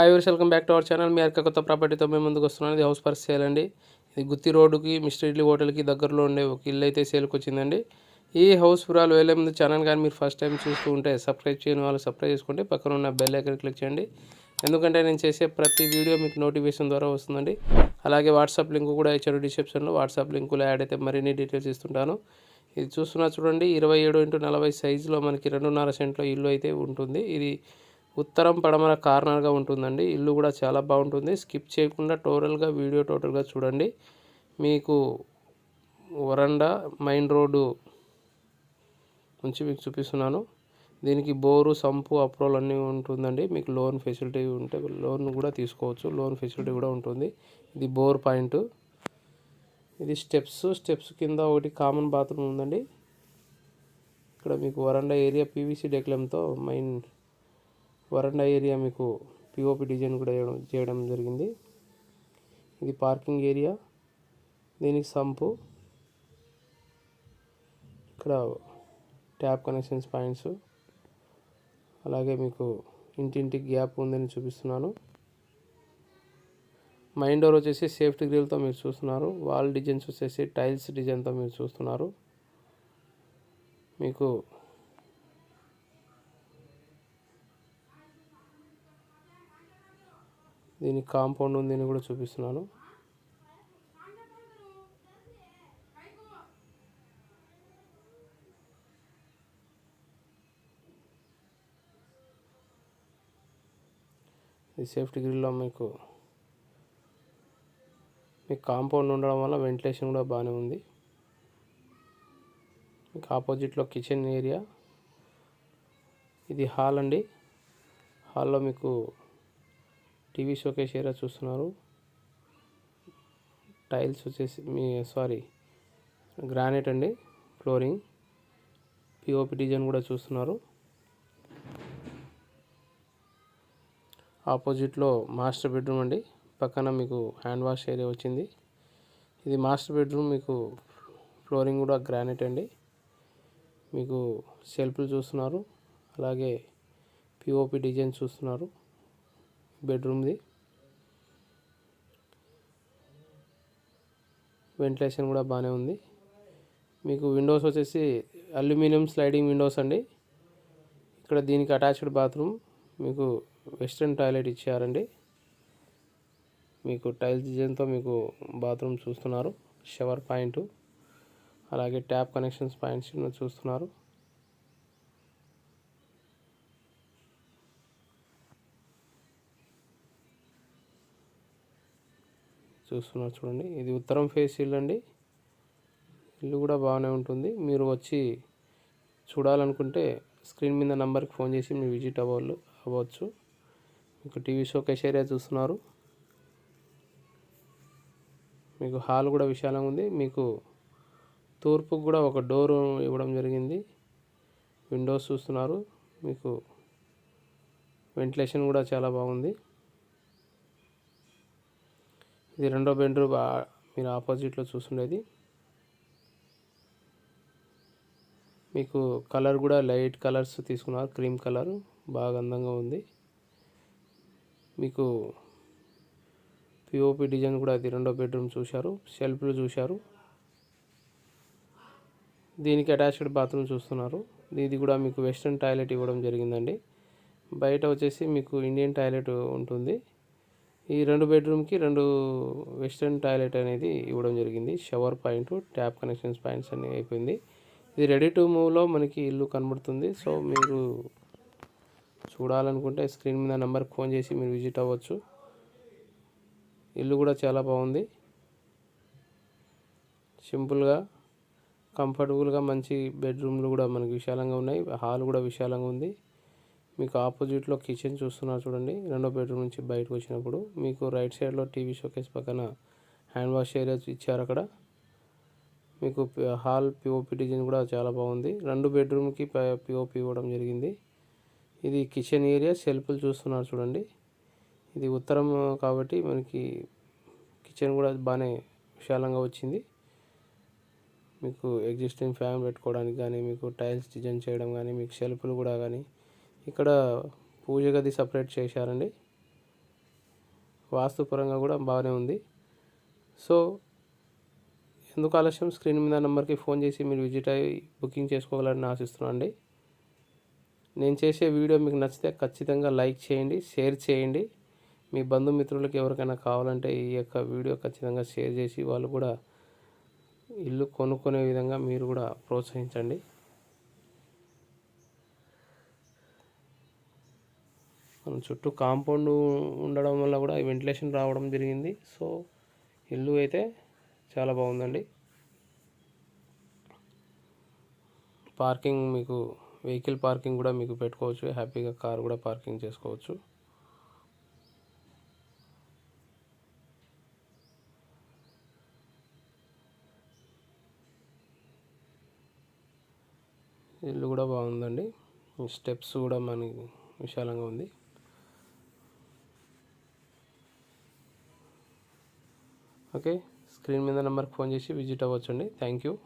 Hi verse welcome back to our channel మీ యొక్క కొత్త ప్రాపర్టీతో మేము ముందుకు వస్తున్నాను. ఇది హౌస్ పర్ సేల్ అండి. ఇది గుత్తి రోడ్డుకి మిస్టర్ ఇడ్లీ హోటల్కి దగ్గరలో ఉండే ఒక ఇల్లు అయితే సేల్కి వచ్చిందండి. ఈ హౌస్ పురాలు వేలే ముందు ఛానల్ కానీ మీరు ఫస్ట్ టైం చూస్తూ ఉంటే సబ్స్క్రైబ్ చేయని వాళ్ళు సబ్స్క్రైబ్ చేసుకుంటే పక్కన ఉన్న బెల్ ఐకన్ క్లిక్ చేయండి. ఎందుకంటే నేను చేసే ప్రతి వీడియో మీకు నోటిఫికేషన్ ద్వారా వస్తుందండి. అలాగే వాట్సాప్ లింక్ కూడా ఇచ్చారు డిస్క్రిప్షన్లో వాట్సాప్ లింకులో యాడ్ అయితే మరిన్ని డీటెయిల్స్ ఇస్తుంటాను. ఇది చూస్తున్నా చూడండి ఇరవై ఏడు ఇంటూ నలభై సైజులో మనకి రెండున్నర సెంట్లో ఇల్లు అయితే ఉంటుంది. ఇది ఉత్తరం పడమర కార్నర్గా ఉంటుందండి. ఇల్లు కూడా చాలా బాగుంటుంది. స్కిప్ చేయకుండా టోటల్గా వీడియో టోటల్గా చూడండి. మీకు వరండా మైన్ రోడ్డు నుంచి మీకు చూపిస్తున్నాను. దీనికి బోరు సంపు అప్రూవల్ అన్నీ ఉంటుందండి. మీకు లోన్ ఫెసిలిటీ ఉంటే లోన్ కూడా తీసుకోవచ్చు. లోన్ ఫెసిలిటీ కూడా ఉంటుంది. ఇది బోర్ పాయింట్. ఇది స్టెప్స్. స్టెప్స్ కింద ఒకటి కామన్ బాత్రూమ్ ఉందండి. ఇక్కడ మీకు వరండా ఏరియా పీవీసీ డెక్లంతో మెయిన్ వరండా ఏరియా మీకు పిఓపి డిజైన్ కూడా చేయడం చేయడం జరిగింది. ఇది పార్కింగ్ ఏరియా. దీనికి సంపు. ఇక్కడ ట్యాప్ కనెక్షన్స్ పాయింట్స్. అలాగే మీకు ఇంటింటికి గ్యాప్ ఉందని చూపిస్తున్నాను. మైండ్ డోర్ వచ్చేసి సేఫ్టీ గ్రిల్తో మీరు చూస్తున్నారు. వాల్ డిజైన్స్ వచ్చేసి టైల్స్ డిజైన్తో మీరు చూస్తున్నారు. మీకు దీనికి కాంపౌండ్ ఉందని కూడా చూపిస్తున్నాను. ఈ సేఫ్టీ గ్రిల్లో మీకు. మీకు కాంపౌండ్ ఉండడం వల్ల వెంటిలేషన్ కూడా బాగానే ఉంది. మీకు ఆపోజిట్లో కిచెన్ ఏరియా. ఇది హాల్ అండి. హాల్లో మీకు టీవీ షోకేస్ ఏరియా చూస్తున్నారు? టైల్స్ వచ్చేసి మీ సారీ గ్రానైట్ అండి ఫ్లోరింగ్. పిఓపి డిజైన్ కూడా చూస్తున్నారు. ఆపోజిట్లో మాస్టర్ బెడ్రూమ్ అండి. పక్కన మీకు హ్యాండ్ వాష్ ఏరియా వచ్చింది. ఇది మాస్టర్ బెడ్రూమ్ మీకు ఫ్లోరింగ్ కూడా గ్రానైట్ అండి. మీకు సెల్ఫ్లు చూస్తున్నారు. అలాగే పిఓపి డిజైన్ చూస్తున్నారు. బెడ్రూమ్ది. వెంటిలేషన్ కూడా బాగానే ఉంది. మీకు విండోస్ వచ్చేసి అల్యూమినియం స్లైడింగ్ విండోస్ అండి. ఇక్కడ దీనికి అటాచ్డ్ బాత్రూమ్. మీకు వెస్ట్రన్ టాయిలెట్ ఇచ్చారండి. మీకు టైల్స్ డిజైన్తో మీకు బాత్రూమ్ చూస్తున్నారు. Shower point. అలాగే ట్యాప్ కనెక్షన్స్ పాయింట్స్ చూస్తున్నారు. చూస్తున్నారు చూడండి. ఇది ఉత్తరం ఫేస్ ఇల్లు అండి. ఇల్లు కూడా బాగానే ఉంటుంది. మీరు వచ్చి చూడాలనుకుంటే స్క్రీన్ మీద నెంబర్కి ఫోన్ చేసి మీరు విజిట్ అవ్వాలి అవ్వచ్చు. మీకు టీవీ షోకేస్ ఏరియా చూస్తున్నారు. మీకు హాల్ కూడా విశాలంగా ఉంది. మీకు తూర్పుకు కూడా ఒక డోర్ ఇవ్వడం జరిగింది. విండోస్ చూస్తున్నారు. మీకు వెంటిలేషన్ కూడా చాలా బాగుంది. ఇది రెండో బెడ్రూమ్ మీరు ఆపోజిట్లో చూస్తుండేది మీకు కలర్ కూడా లైట్ కలర్స్ తీసుకున్నారు క్రీమ్ కలర్ బాగా అందంగా ఉంది. మీకు పిఓపి డిజైన్ కూడా అది రెండో బెడ్రూమ్ చూశారు షెల్ఫ్లు చూశారు. దీనికి అటాచ్డ్ బాత్రూమ్ చూస్తున్నారు. ఇది కూడా మీకు వెస్ట్రన్ టాయిలెట్ ఇవ్వడం జరిగిందండి. బయట వచ్చేసి మీకు ఇండియన్ టాయిలెట్ ఉంటుంది. ఈ రెండు బెడ్రూమ్కి రెండు వెస్ట్రన్ టాయిలెట్ అనేది ఇవ్వడం జరిగింది. Shower point tap connections points అన్నీ అయిపోయింది. ఇది రెడీ టు మూవ్లో మనకి ఇల్లు కనబడుతుంది. సో మీరు చూడాలనుకుంటే స్క్రీన్ మీద నెంబర్ ఫోన్ చేసి మీరు విజిట్ అవ్వచ్చు. ఇల్లు కూడా చాలా బాగుంది. సింపుల్గా కంఫర్టబుల్గా మంచి బెడ్రూమ్లు కూడా మనకి విశాలంగా ఉన్నాయి. హాల్ కూడా విశాలంగా ఉంది. మీకు ఆపోజిట్లో కిచెన్ చూస్తున్నారు చూడండి. రెండో బెడ్రూమ్ నుంచి బయటకు వచ్చినప్పుడు మీకు రైట్ సైడ్లో టీవీ షోకేస్ పక్కన హ్యాండ్ వాష్ ఏరియా ఇచ్చారు అక్కడ. మీకు హాల్ పిఓపి డిజైన్ కూడా చాలా బాగుంది. రెండు బెడ్రూమ్కి పిఓపి ఇవ్వడం జరిగింది. ఇది కిచెన్ ఏరియా సెల్ఫ్లు చూస్తున్నారు చూడండి. ఇది ఉత్తరం కాబట్టి మనకి కిచెన్ కూడా బాగానే విశాలంగా వచ్చింది. మీకు ఎగ్జిస్టింగ్ ఫ్యాన్ పెట్టుకోవడానికి కానీ మీకు టైల్స్ డిజైన్ చేయడం కానీ మీకు షెల్ఫ్లు కూడా కానీ ఇక్కడ పూజ గది సపరేట్ చేశారండి. వాస్తుపరంగా కూడా బాగానే ఉంది. సో ఎందుకు ఆలస్యం? స్క్రీన్ మీద నెంబర్కి ఫోన్ చేసి మీరు విజిట్ అయ్యి బుకింగ్ చేసుకోవాలని ఆశిస్తున్నాను అండి. నేను చేసే వీడియో మీకు నచ్చితే ఖచ్చితంగా లైక్ చేయండి షేర్ చేయండి. మీ బంధుమిత్రులకి ఎవరికైనా కావాలంటే ఈ యొక్క వీడియో ఖచ్చితంగా షేర్ చేసి వాళ్ళు కూడా ఇల్లు కొనుక్కునే విధంగా మీరు కూడా ప్రోత్సహించండి. చుట్టూ కాంపౌండ్ ఉండడం వల్ల కూడా వెంటిలేషన్ రావడం జరిగింది. సో ఇల్లు అయితే చాలా బాగుందండి. పార్కింగ్ మీకు వెహికల్ పార్కింగ్ కూడా మీకు పెట్టుకోవచ్చు. హ్యాపీగా కార్ కూడా పార్కింగ్ చేసుకోవచ్చు. ఇల్లు కూడా బాగుందండి. స్టెప్స్ కూడా మనకి విశాలంగా ఉంది. ఓకే? స్క్రీన్ మీద నెంబర్కి ఫోన్ చేసి విజిట్ అవ్వచ్చండి. Thank you.